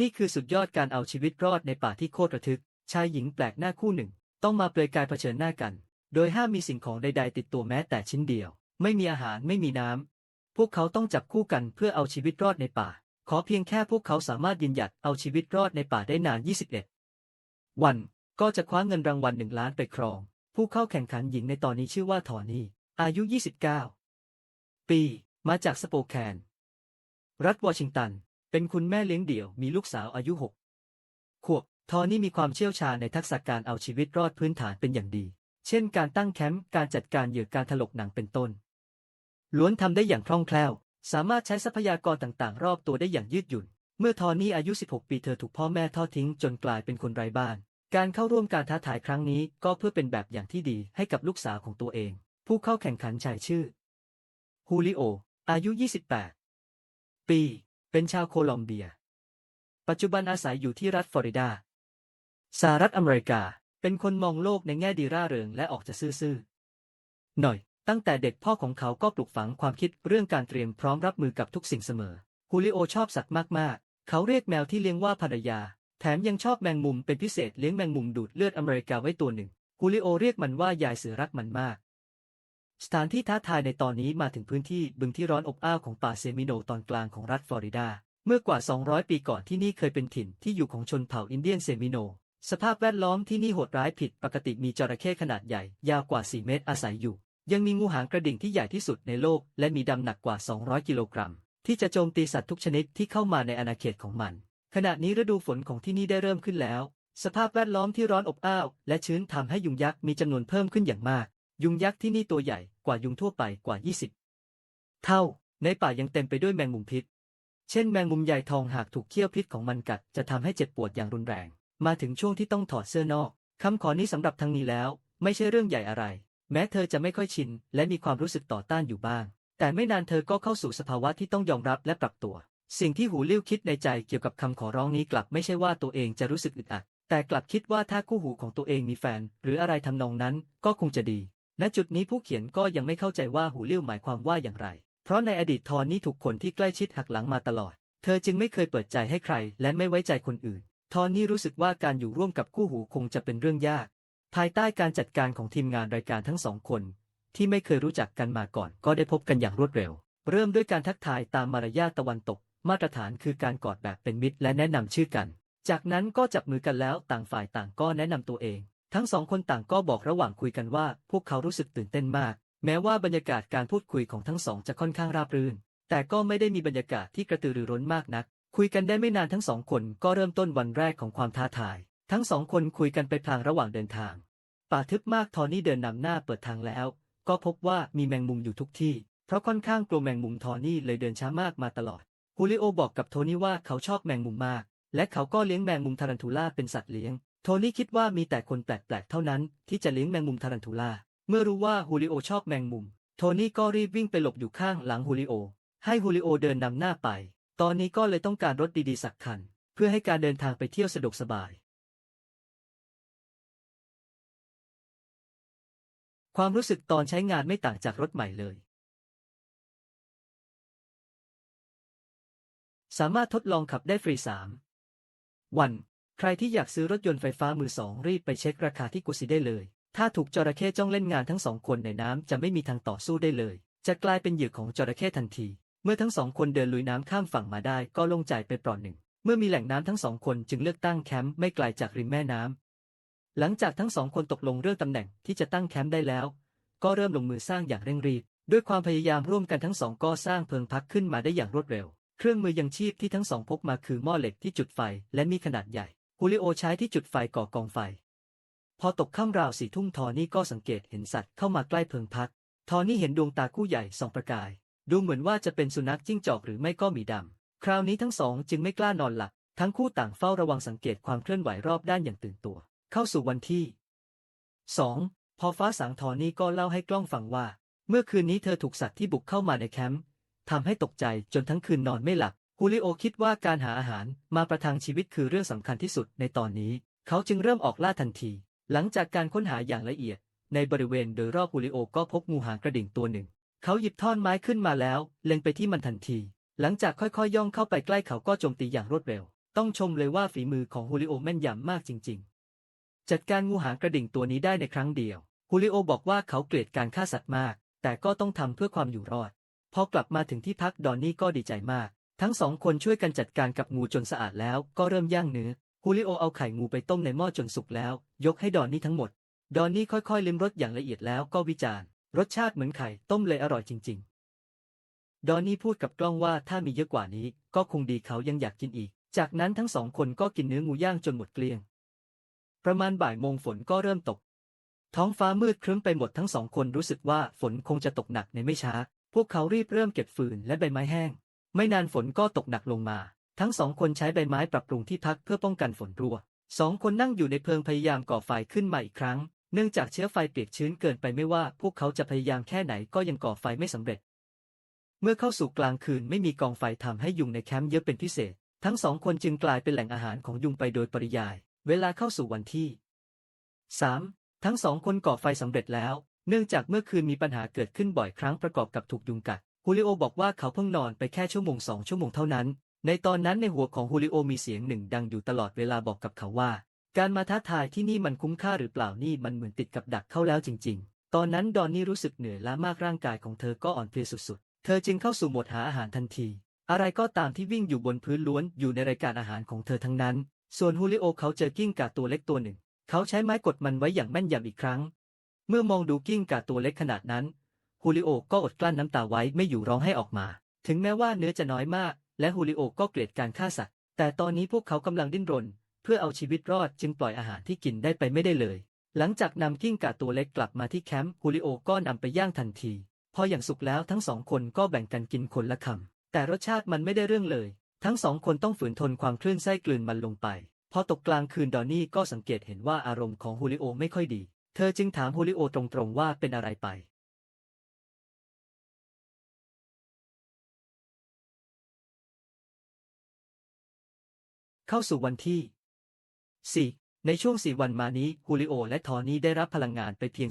นี่คือสุดยอดการเอาชีวิตรอดในป่าที่โคตรระทึก ชายหญิงแปลกหน้าคู่หนึ่ง ต้องมาเปลือยกายเผชิญหน้ากัน โดยห้ามมีสิ่งของใด ๆ ติดตัวแม้แต่ชิ้นเดียว ไม่มีอาหารไม่มีน้ำ พวกเขาต้องจับคู่กันเพื่อเอาชีวิตรอดในป่า ขอเพียงแค่พวกเขาสามารถยืนหยัดเอาชีวิตรอดในป่าได้นาน 21 วัน ก็จะคว้าเงินรางวัลหนึ่งล้านไปครอง ผู้เข้าแข่งขันหญิงในตอนนี้ชื่อว่าทอนี่ อายุ 29 ปี มาจากสโปแคน รัฐวอชิงตัน เป็นคุณแม่เลี้ยงเดี่ยว มีลูกสาวอายุ6ขวบทอนี่มีความเชี่ยวชาญในทักษะการเอาชีวิตรอดพื้นฐานเป็นอย่างดี เช่น การตั้งแคมป์ การจัดการเหยื่อการถลกหนังเป็นต้น ล้วนทำได้อย่างคล่องแคล่ว สามารถใช้ทรัพยากรต่างๆ รอบตัวได้อย่างยืดหยุ่น เมื่อทอนี่อายุ 16 ปีเธอถูกพ่อแม่ทอดทิ้งจนกลายเป็นคนไร้บ้าน การเข้าร่วมการท้าทายครั้งนี้ก็เพื่อเป็นแบบอย่างที่ดีให้กับลูกสาวของตัวเอง ผู้เข้าแข่งขันชายชื่อฮูลิโอ อายุ 28 ปี เป็นชาวโคลอมเบีย ปัจจุบันอาศัยอยู่ที่รัฐฟลอริดา สหรัฐอเมริกา เป็นคนมองโลกในแง่ดีร่าเริงและออกจะซื่อๆ หน่อย ตั้งแต่เด็กพ่อของเขาก็ปลูกฝังความคิดเรื่องการเตรียมพร้อมรับมือกับทุกสิ่งเสมอ ฮูลิโอชอบสัตว์มากๆ เขาเรียกแมวที่เลี้ยงว่าภรรยา แถมยังชอบแมงมุมเป็นพิเศษเลี้ยงแมงมุมดูดเลือดอเมริกาไว้ตัวหนึ่ง ฮูลิโอเรียกมันว่ายายเสือรักมันมาก สถานที่ท้าทายในตอนนี้มาถึงพื้นที่บึงที่ร้อนอบอ้าวของป่าเซมิโนตอนกลางของรัฐฟลอริดา เมื่อกว่า 200 ปีก่อนที่นี่เคยเป็นถิ่นที่อยู่ของชนเผ่าอินเดียนเซมิโน สภาพแวดล้อมที่นี่โหดร้ายผิดปกติมีจระเข้ขนาดใหญ่ ยาวกว่า 4 เมตรอาศัยอยู่ ยังมีงูหางกระดิ่งที่ใหญ่ที่สุดในโลก และมีดำหนักกว่า 200 กิโลกรัม ที่จะโจมตีสัตว์ทุกชนิดที่เข้ามาในอาณาเขตของมัน ขณะนี้ฤดูฝนของที่นี่ได้เริ่มขึ้นแล้ว สภาพแวดล้อมที่ร้อนอบอ้าวและชื้นทำให้ยุงยักษ์มีจำนวนเพิ่มขึ้นอย่างมาก ยุงยักษ์ที่นี่ตัวใหญ่กว่ายุงทั่วไปกว่า 20 เท่า ในป่ายังเต็มไปด้วยแมงมุมพิษ เช่นแมงมุมใหญ่ทองหากถูกเขี้ยวพิษของมันกัดจะทำให้เจ็บปวดอย่างรุนแรง มาถึงช่วงที่ต้องถอดเสื้อนอกคำขอนี้สำหรับทางนี้แล้ว ไม่ใช่เรื่องใหญ่อะไร แม้เธอจะไม่ค่อยชิน และมีความรู้สึกต่อต้านอยู่บ้าง แต่ไม่นานเธอก็เข้าสู่สภาวะที่ต้องยอมรับและปรับตัว สิ่งที่หูลิ้วคิดในใจเกี่ยวกับคำขอร้องนี้กลับไม่ใช่ว่าตัวเองจะรู้สึกอึดอัดแต่กลับคิดว่าถ้าคู่หูของตัวเองมีแฟน หรืออะไรทำนองนั้นก็คงจะดี ณจุดนี้ผู้เขียนก็ยังไม่เข้าใจว่าหูเลิ้ยวหมายความว่าอย่างไร เพราะในอดีตทอนนี่ถูกคนที่ใกล้ชิดหักหลังมาตลอด เธอจึงไม่เคยเปิดใจให้ใคร และไม่ไว้ใจคนอื่น ทอนนี่รู้สึกว่าการอยู่ร่วมกับคู่หูคงจะเป็นเรื่องยาก ภายใต้การจัดการของทีมงานรายการทั้งสองคน ที่ไม่เคยรู้จักกันมาก่อน ก็ได้พบกันอย่างรวดเร็ว เริ่มด้วยการทักทายตามมารยาทตะวันตก มาตรฐานคือการกอดแบบเป็นมิตรและแนะนำชื่อกัน จากนั้นก็จับมือกันแล้วต่างฝ่ายต่างก็แนะนำตัวเอง ทั้งสองคนต่างก็บอกระหว่างคุยกันว่า พวกเขารู้สึกตื่นเต้นมาก แม้ว่าบรรยากาศการพูดคุยของทั้งสองจะค่อนข้างราบรื่น แต่ก็ไม่ได้มีบรรยากาศที่กระตือรือร้นมากนัก คุยกันได้ไม่นานทั้งสองคนก็เริ่มต้นวันแรกของความท้าทาย ทั้งสองคนคุยกันไปพลางระหว่างเดินทาง ป่าทึบมากทอนี่เดินนำหน้าเปิดทางแล้ว ก็พบว่ามีแมงมุมอยู่ทุกที่ เพราะค่อนข้างกลัวแมงมุมทอนี่เลยเดินช้ามากมาตลอดฮูลิโอบอกกับโทนี่ว่าเขาชอบแมงมุมมาก และเขาก็เลี้ยงแมงมุมทารันทูล่าเป็นสัตว์เลี้ยง โทนี่คิดว่ามีแต่คนแปลกๆ เท่านั้นที่จะเลี้ยงแมงมุมทารันทูล่า เมื่อรู้ว่าฮูลิโอชอบแมงมุม โทนี่ก็รีบวิ่งไปหลบอยู่ข้างหลังฮูลิโอ ให้ฮูลิโอเดินนำหน้าไป ตอนนี้ก็เลยต้องการรถดีๆ สักคัน เพื่อให้การเดินทางไปเที่ยวสะดวกสบาย ความรู้สึกตอนใช้งานไม่ต่างจากรถใหม่เลย สามารถทดลองขับได้ฟรี3วัน ใครที่อยากซื้อรถยนต์ไฟฟ้ามือสองรีบไปเช็คราคาที่กุซิได้เลย ถ้าถูกจระเข้จ้องเล่นงานทั้งสองคนในน้ำจะไม่มีทางต่อสู้ได้เลย จะกลายเป็นเหยื่อของจระเข้ทันที เมื่อทั้งสองคนเดินลุยน้ำข้ามฝั่งมาได้ก็โล่งใจไปเปลอดหนึ่ง เมื่อมีแหล่งน้ำทั้งสองคนจึงเลือกตั้งแคมป์ไม่ไกลจากริมแม่น้ำ หลังจากทั้งสองคนตกลงเรื่องตำแหน่งที่จะตั้งแคมป์ได้แล้ว ก็เริ่มลงมือสร้างอย่างเร่งรีบ ด้วยความพยายามร่วมกันทั้งสองก็สร้างเพิงพักขึ้นมาได้อย่างรวดเร็ว เครื่องมือยังชีพที่ทั้งสองพกมาคือหม้อเหล็กที่จุดไฟและมีขนาดใหญ่ ฮูลิโอใช้ที่จุดไฟก่อกองไฟ พอตกค่ำราวสี่ทุ่มทอนี่ก็สังเกตเห็นสัตว์เข้ามาใกล้เพิงพัก ทอนี่เห็นดวงตาคู่ใหญ่สองประกาย ดูเหมือนว่าจะเป็นสุนัขจิ้งจอกหรือไม่ก็หมีดำ คราวนี้ทั้งสองจึงไม่กล้านอนหลับ ทั้งคู่ต่างเฝ้าระวังสังเกตความเคลื่อนไหวรอบด้านอย่างตื่นตัว เข้าสู่วันที่ 2. พอฟ้าสางทอนี่ก็เล่าให้กล้องฟังว่า เมื่อคืนนี้เธอถูกสัตว์ที่บุกเข้ามาในแคมป์ทำให้ตกใจจนทั้งคืนนอนไม่หลับ ฮูลิโอคิดว่าการหาอาหารมาประทังชีวิตคือเรื่องสำคัญที่สุดในตอนนี้ เขาจึงเริ่มออกล่าทันที หลังจากการค้นหาอย่างละเอียด ในบริเวณโดยรอบฮูลิโอก็พบงูหางกระดิ่งตัวหนึ่ง เขาหยิบท่อนไม้ขึ้นมาแล้ว เล็งไปที่มันทันที หลังจากค่อยๆ ย่องเข้าไปใกล้เขาก็โจมตีอย่างรวดเร็ว ต้องชมเลยว่าฝีมือของฮูลิโอแม่นยำมากจริง ๆ จัดการงูหางกระดิ่งตัวนี้ได้ในครั้งเดียวฮูลิโอบอกว่าเขาเกลียดการฆ่าสัตว์มาก แต่ก็ต้องทำเพื่อความอยู่รอด พอกลับมาถึงที่พักดอนนี่ก็ดีใจมาก ทั้งสองคนช่วยกันจัดการกับงูจนสะอาดแล้วก็เริ่มย่างเนื้อฮูลิโอเอาไข่งูไปต้มในหม้อจนสุกแล้ว ยกให้ดอนนี่ทั้งหมด ดอนนี่ค่อยๆลิ้มรสอย่างละเอียดแล้วก็วิจารณ์ รสชาติเหมือนไข่ต้มเลยอร่อยจริง ๆ ดอนนี่พูดกับกล้องว่าถ้ามีเยอะกว่านี้ ก็คงดีเขายังอยากกินอีก จากนั้นทั้งสองคนก็กินเนื้องูย่างจนหมดเกลี้ยง ประมาณบ่ายโมงฝนก็เริ่มตก ท้องฟ้ามืดครึ้มไปหมดทั้งสองคนรู้สึกว่าฝนคงจะตกหนักในไม่ช้า พวกเขารีบเริ่มเก็บฟืนและใบไม้แห้ง ไม่นานฝนก็ตกหนักลงมา ทั้งสองคนใช้ใบไม้ปรับปรุงที่พักเพื่อป้องกันฝนรั่วสองคนนั่งอยู่ในเพลิงพยายามก่อไฟขึ้นมาอีกครั้ง เนื่องจากเชื้อไฟเปียกชื้นเกินไปไม่ว่าพวกเขาจะพยายามแค่ไหนก็ยังก่อไฟไม่สำเร็จ เมื่อเข้าสู่กลางคืนไม่มีกองไฟทำให้ยุงในแคมป์เยอะเป็นพิเศษ ทั้งสองคนจึงกลายเป็นแหล่งอาหารของยุงไปโดยปริยาย เวลาเข้าสู่วันที่ 3. ทั้งสองคนก่อไฟสำเร็จแล้ว เนื่องจากเมื่อคืนมีปัญหาเกิดขึ้นบ่อยครั้งประกอบกับถูกยุงกัด ฮูลิโอบอกว่าเขาเพิ่งนอนไปแค่ชั่วโมงสองชั่วโมงเท่านั้น ในตอนนั้นในหัวของฮูลิโอมีเสียงหนึ่งดังอยู่ตลอดเวลาบอกกับเขาว่า การมาท้าทายที่นี่มันคุ้มค่าหรือเปล่านี่มันเหมือนติดกับดักเข้าแล้วจริง ๆ ตอนนั้นดอนนี่รู้สึกเหนื่อยล้ามากร่างกายของเธอก็อ่อนเพลียสุดๆ เธอจึงเข้าสู่โหมดหาอาหารทันที อะไรก็ตามที่วิ่งอยู่บนพื้นล้วนอยู่ในรายการอาหารของเธอทั้งนั้น ส่วนฮูลิโอเขาเจอกิ้งก่าตัวเล็กตัวหนึ่ง เขาใช้ไม้กดมันไว้อย่างแม่นยำอีกครั้ง เมื่อมองดูกิ้งก่าตัวเล็กขนาดนั้น ฮูลิโอก็อดกลั้นน้ำตาไว้ไม่อยู่ร้องให้ออกมา ถึงแม้ว่าเนื้อจะน้อยมาก และฮูลิโอก็เกลียดการฆ่าสัตว์ แต่ตอนนี้พวกเขากำลังดิ้นรน เพื่อเอาชีวิตรอดจึงปล่อยอาหารที่กินได้ไปไม่ได้เลย หลังจากนำกิ้งก่าตัวเล็กกลับมาที่แคมป์ฮูลิโอก็นำไปย่างทันทีพออย่างสุกแล้วทั้งสองคนก็แบ่งกันกินคนละคำแต่รสชาติมันไม่ได้เรื่องเลย ทั้งสองคนต้องฝืนทนความคลื่นไส้กลืนมันลงไป พอตกกลางคืนดอนนี่ก็สังเกตเห็นว่าอารมณ์ของฮูลิโอไม่ค่อยดี เธอจึงถามฮูลิโอตรงๆว่าเป็นอะไรไป เข้าสู่วันที่ 4. ในช่วง 4 วันมานี้ฮูลิโอและทอนี่ได้รับพลังงานไปเพียง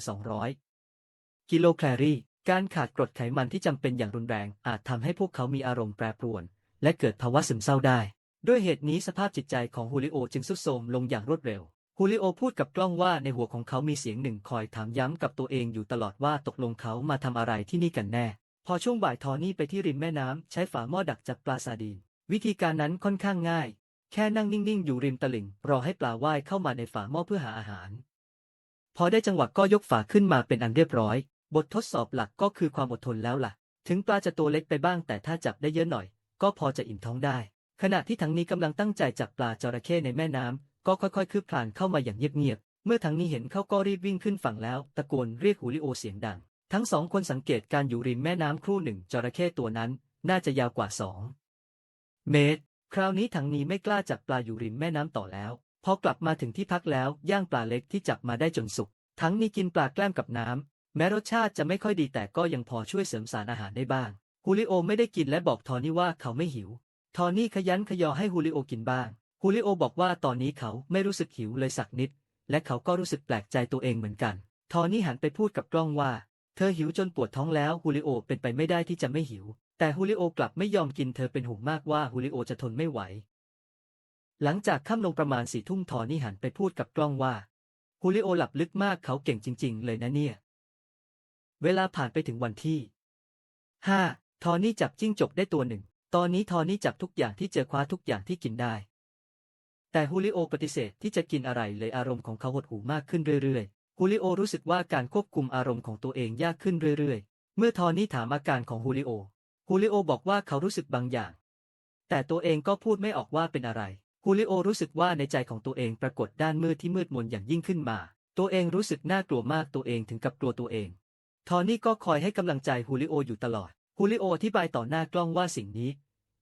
200 กิโลแคลอรี่การขาดกรดไขมันที่จำเป็นอย่างรุนแรง อาจทำให้พวกเขามีอารมณ์แปรปรวน และเกิดภาวะซึมเศร้าได้ ด้วยเหตุนี้สภาพจิตใจของฮูลิโอจึงทรุดโทรมลงอย่างรวดเร็วฮูลิโอพูดกับกล้องว่าในหัวของเขามีเสียงหนึ่งคอยถามย้ำกับตัวเองอยู่ตลอดว่าตกลงเขามาทำอะไรที่นี่กันแน่ พอช่วงบ่ายทอนี่ไปที่ริมแม่น้ำใช้ฝาหม้อดักจับปลาซาดีน วิธีการนั้นค่อนข้างง่าย แค่นั่งนิ่งๆ อยู่ริมตลิ่ง รอให้ปลาว่ายเข้ามาในฝาหม้อเพื่อหาอาหาร พอได้จังหวะก็ยกฝาขึ้นมาเป็นอันเรียบร้อย บททดสอบหลักก็คือความอดทนแล้วล่ะ ถึงปลาจะตัวเล็กไปบ้าง แต่ถ้าจับได้เยอะหน่อย ก็พอจะอิ่มท้องได้ ขณะที่ทั้งนี้กำลังตั้งใจจับปลาจระเข้ในแม่น้ำก็ค่อยๆ คืบคลานเข้ามาอย่างเงียบๆเมื่อทั้งนี้เห็นเขาก็รีบวิ่งขึ้นฝั่งแล้ว ตะโกนเรียกฮูลิโอเสียงดัง ทั้งสองคนสังเกตการอยู่ริมแม่น้ำครู่หนึ่งจระเข้ตัวนั้น น่าจะยาวกว่าสองเมตร คราวนี้ถังนีไม่กล้าจับปลาอยู่ริมแม่น้ำต่อแล้ว พอกลับมาถึงที่พักแล้วย่างปลาเล็กที่จับมาได้จนสุกทั้งนีกินปลาแกล้มกับน้ำแม้รสชาติจะไม่ค่อยดีแต่ก็ยังพอช่วยเสริมสารอาหารได้บ้าง ฮูลิโอไม่ได้กินและบอกทอนี่ว่าเขาไม่หิว ทอนี่ขยันขยอให้ฮูลิโอกินบ้าง ฮูลิโอบอกว่าตอนนี้เขาไม่รู้สึกหิวเลยสักนิด และเขาก็รู้สึกแปลกใจตัวเองเหมือนกัน ทอนี่หันไปพูดกับกล้องว่า เธอหิวจนปวดท้องแล้ว ฮูลิโอเป็นไปไม่ได้ที่จะไม่หิว แต่ฮูลิโอกลับไม่ยอมกินเธอเป็นห่วงมากว่าฮูลิโอจะทนไม่ไหว หลังจากค่ำลงประมาณสี่ทุ่มทอนี่หันไปพูดกับกล้องว่าฮูลิโอหลับลึกมากเขาเก่งจริง ๆ เลยนะเนี่ย เวลาผ่านไปถึงวันที่ห้าทอนี่จับจิ้งจกได้ตัวหนึ่ง ตอนนี้ทอนี่จับทุกอย่างที่เจอคว้าทุกอย่างที่กินได้ แต่ฮูลิโอปฏิเสธที่จะกินอะไรเลยอารมณ์ของเขาหดหู่มากขึ้นเรื่อยๆฮูลิโอรู้สึกว่าการควบคุมอารมณ์ของตัวเองยากขึ้นเรื่อยๆ เมื่อทอนี่ถามอาการของฮูลิโอ ฮูลิโอบอกว่าเขารู้สึกบางอย่าง แต่ตัวเองก็พูดไม่ออกว่าเป็นอะไรฮูลิโอรู้สึกว่าในใจของตัวเองปรากฏด้านมืดที่มืดมนอย่างยิ่งขึ้นมา ตัวเองรู้สึกน่ากลัวมากตัวเองถึงกับกลัวตัวเอง ทอนี่ก็คอยให้กำลังใจฮูลิโออยู่ตลอดฮูลิโออธิบายต่อหน้ากล้องว่าสิ่งนี้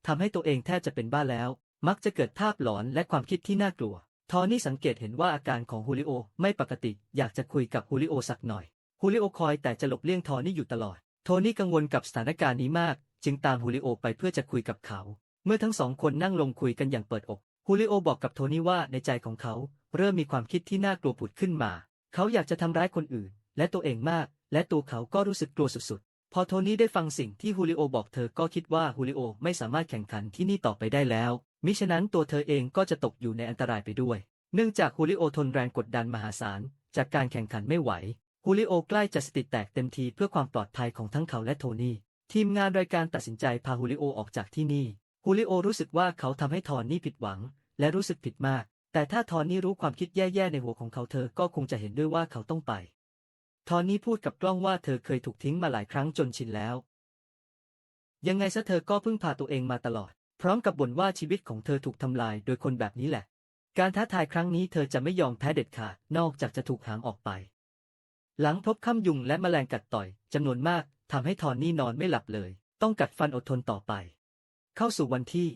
ทำให้ตัวเองแทบจะเป็นบ้าแล้ว มักจะเกิดภาพหลอนและความคิดที่น่ากลัว ทอนี่สังเกตเห็นว่าอาการของฮูลิโอไม่ปกติ อยากจะคุยกับฮูลิโอสักหน่อยฮูลิโอคอยแต่จะหลบเลี่ยงทอนี่อยู่ตลอด โทนี่กังวลกับสถานการณ์นี้มาก จึงตามฮูลิโอไปเพื่อจะคุยกับเขา เมื่อทั้งสองคนนั่งลงคุยกันอย่างเปิดอกฮูลิโอบอกกับโทนี่ว่าในใจของเขา เริ่มมีความคิดที่น่ากลัวผุดขึ้นมา เขาอยากจะทำร้ายคนอื่น และตัวเองมาก และตัวเขาก็รู้สึกกลัวสุดๆ พอโทนี่ได้ฟังสิ่งที่ฮูลิโอบอกเธอก็คิดว่าฮูลิโอไม่สามารถแข่งขันที่นี่ต่อไปได้แล้ว มิฉะนั้นตัวเธอเองก็จะตกอยู่ในอันตรายไปด้วย เนื่องจากฮูลิโอทนแรงกดดันมหาศาลจากการแข่งขันไม่ไหวฮูลิโอใกล้จะสติแตกเต็มทีเพื่อความปลอดภัยของทั้งเขาและโทนี่ ทีมงานรายการตัดสินใจพาฮูลิโอออกจากที่นี่ ฮูลิโอรู้สึกว่าเขาทำให้ทอนนี่ผิดหวัง และรู้สึกผิดมาก แต่ถ้าทอนนี่รู้ความคิดแย่ๆในหัวของเขาเธอก็คงจะเห็นด้วยว่าเขาต้องไป ทอนนี่พูดกับกล้องว่าเธอเคยถูกทิ้งมาหลายครั้งจนชินแล้ว ยังไงซะเธอก็พึ่งพาตัวเองมาตลอด พร้อมกับบ่นว่าชีวิตของเธอถูกทำลายโดยคนแบบนี้แหละ การท้าทายครั้งนี้เธอจะไม่ยอมแพ้เด็ดขาดนอกจากจะถูกหางออกไป หลังพบข้ามยุงและแมลงกัดต่อยจำนวนมากทำให้ทอนนี่นอนไม่หลับเลย ต้องกัดฟันอดทนต่อไป เข้าสู่วันที่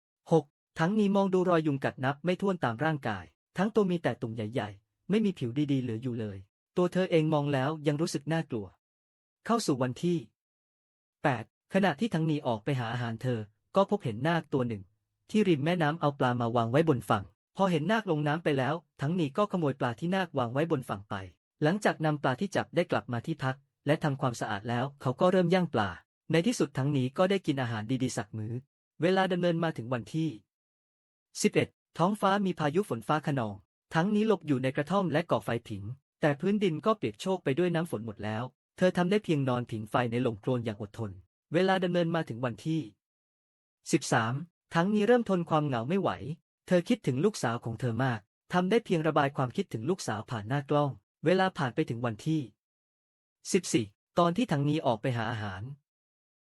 6 ทั้งนี้มองดูรอยยุงกัดนับไม่ถ้วนตามร่างกาย ทั้งตัวมีแต่ตุ่มใหญ่ ๆ ไม่มีผิวดีๆเหลืออยู่เลย ตัวเธอเองมองแล้วยังรู้สึกน่ากลัว เข้าสู่วันที่ 8 ขณะที่ทั้งนี้ออกไปหาอาหารเธอ ก็พบเห็นนาคตัวหนึ่ง ที่ริมแม่น้ำเอาปลามาวางไว้บนฝั่ง พอเห็นนาคลงน้ำไปแล้ว ทั้งนี้ก็ขโมยปลาที่นาควางไว้บนฝั่งไป หลังจากนำปลาที่จับได้กลับมาที่พัก และทำความสะอาดแล้วเขาก็เริ่มย่างปลา ในที่สุดทั้งนี้ก็ได้กินอาหารดีๆสักมื้อ เวลาดำเนินมาถึงวันที่ 11 ท้องฟ้ามีพายุฝนฟ้าขนอง ทั้งนี้หลบอยู่ในกระท่อมและก่อไฟผิง แต่พื้นดินก็เปียกโชกไปด้วยน้ำฝนหมดแล้ว เธอทำได้เพียงนอนผิงไฟในหลงโคลนอย่างอดทน เวลาดำเนินมาถึงวันที่ 13 ทั้งนี้เริ่มทนความเหงาไม่ไหว เธอคิดถึงลูกสาวของเธอมากทำได้เพียงระบายความคิดถึงลูกสาวผ่านหน้ากล้อง เวลาผ่านไปถึงวันที่ 14 ตอนที่ทั้งนี้ออกไปหาอาหาร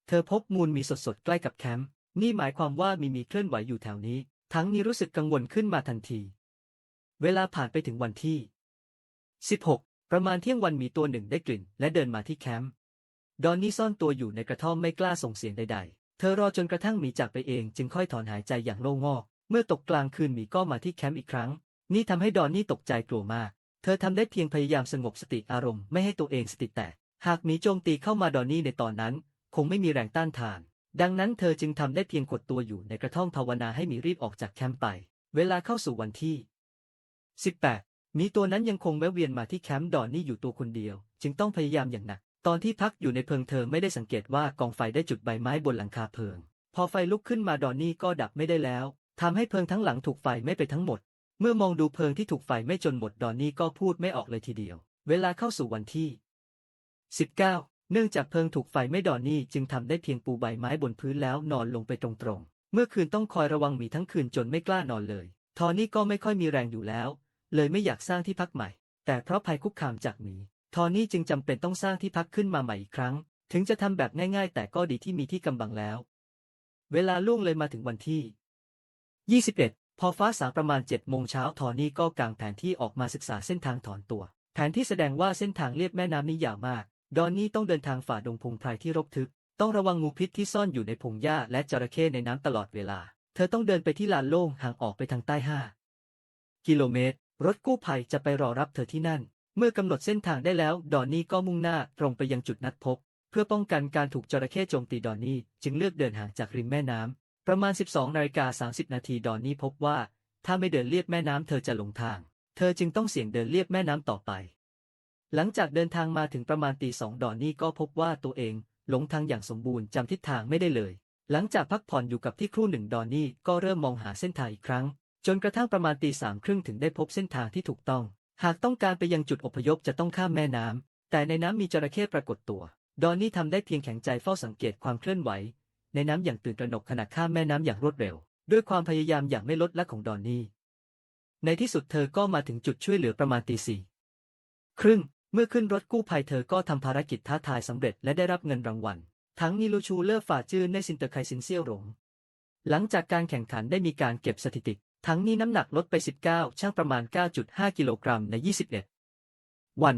เธอพบมูลมีสดๆ ใกล้กับแคมป์ นี่หมายความว่ามีมีเคลื่อนไหวอยู่แถวนี้ ทั้งนี้รู้สึกกังวลขึ้นมาทันที เวลาผ่านไปถึงวันที่ 16 ประมาณเที่ยงวันมีตัวหนึ่งได้กลิ่น และเดินมาที่แคมป์ ดอนนี่ซ่อนตัวอยู่ในกระท่อมไม่กล้าส่งเสียงใด ๆ เธอรอจนกระทั่งมีจากไปเองจึงค่อยถอนหายใจอย่างโล่งอก เมื่อตกกลางคืนมีก็มาที่แคมป์อีกครั้ง นี่ทำให้ดอนนี่ตกใจกลัวมาก เธอทำได้เพียงพยายามสงบสติอารมณ์ไม่ให้ตัวเองสติแตก หากมีโจมตีเข้ามาดอนนี่ในตอนนั้น คงไม่มีแรงต้านทาน ดังนั้นเธอจึงทำได้เพียงกดตัวอยู่ในกระท่อมภาวนาให้มีรีบออกจากแคมป์ไป เวลาเข้าสู่วันที่ 18 มีตัวนั้นยังคงแวะเวียนมาที่แคมป์ดอนนี่อยู่ตัวคนเดียว จึงต้องพยายามอย่างหนัก ตอนที่พักอยู่ในเพิงเธอไม่ได้สังเกตว่ากองไฟได้จุดใบไม้บนหลังคาเพิง พอไฟลุกขึ้นมาดอนนี่ก็ดับไม่ได้แล้วทำให้เพิงทั้งหลังถูกไฟไม่ไปทั้งหมด เมื่อมองดูเพิงที่ถูกไฟไม่จนหมดดอนนี่ก็พูดไม่ออกเลยทีเดียว เวลาเข้าสู่วันที่ 19 เนื่องจากเพิงถูกไฟไม่ดอนนี่จึงทำได้เพียงปูใบไม้บนพื้นแล้วนอนลงไปตรงๆ เมื่อคืนต้องคอยระวังหมีทั้งคืนจนไม่กล้านอนเลย ทอนนี่ก็ไม่ค่อยมีแรงอยู่แล้ว เลยไม่อยากสร้างที่พักใหม่ แต่เพราะภัยคุกคามจากหมี ทอนี่จึงจำเป็นต้องสร้างที่พักขึ้นมาใหม่อีกครั้ง ถึงจะทำแบบง่ายๆ แต่ก็ดีที่มีที่กำบังแล้ว เวลาล่วงเลยมาถึงวันที่ 21 พอฟ้าสางประมาณ7โมงเช้าทอนี่ก็กางแผนที่ออกมาศึกษาเส้นทางถอนตัว แผนที่แสดงว่าเส้นทางเลียบแม่น้ำนี้ยาวมาก ดอนนี่ต้องเดินทางฝ่าดงพงไพรที่รกทึบต้องระวังงูพิษที่ซ่อนอยู่ในพงหญ้าและจระเข้ในน้ำตลอดเวลา เธอต้องเดินไปที่ลานโล่งห่างออกไปทางใต้5กิโลเมตร รถกู้ภัยจะไปรอรับเธอที่นั่น เมื่อกำหนดเส้นทางได้แล้ว ดอนนี่ก็มุ่งหน้าตรงไปยังจุดนัดพบ เพื่อป้องกันการถูกจระเข้โจมตีดอนนี่จึงเลือกเดินห่างจากริมแม่น้ำ ประมาณ 12นาฬิกา30 นาทีดอนนี่พบว่า ถ้าไม่เดินเลียบแม่น้ำเธอจะหลงทาง เธอจึงต้องเสี่ยงเดินเลียบแม่น้ำต่อไป หลังจากเดินทางมาถึงประมาณตีสองดอนนี่ก็พบว่าตัวเองหลงทางอย่างสมบูรณ์จำทิศทางไม่ได้เลย หลังจากพักผ่อนอยู่กับที่ครู่หนึ่งดอนนี่ก็เริ่มมองหาเส้นทางอีกครั้ง จนกระทั่งประมาณตีสามครึ่งถึงได้พบเส้นทางที่ถูกต้อง หากต้องการไปยังจุดอพยพจะต้องข้ามแม่น้ำแต่ในน้ำมีจระเข้ปรากฏตัว ดอนนี่ทำได้เพียงแข็งใจเฝ้าสังเกตความเคลื่อนไหว ในน้ำอย่างตื่นตระหนกขณะข้ามแม่น้ำอย่างรวดเร็ว ด้วยความพยายามอย่างไม่ลดละของดอนนี่ ในที่สุดเธอก็มาถึงจุดช่วยเหลือประมาณตีสี่ครึ่งเมื่อขึ้นรถกู้ภัยเธอก็ทำภารกิจท้าทายสำเร็จและได้รับเงินรางวัล ทั้งนิลูชูเลอร์ฝ่าจื้อในซินเตอร์ไคซินเซียวหลง หลังจากการแข่งขันได้มีการเก็บสถิติ ทั้งนี้น้ำหนักลดไป 19 ช่างประมาณ 9.5 กิโลกรัมใน 21 วัน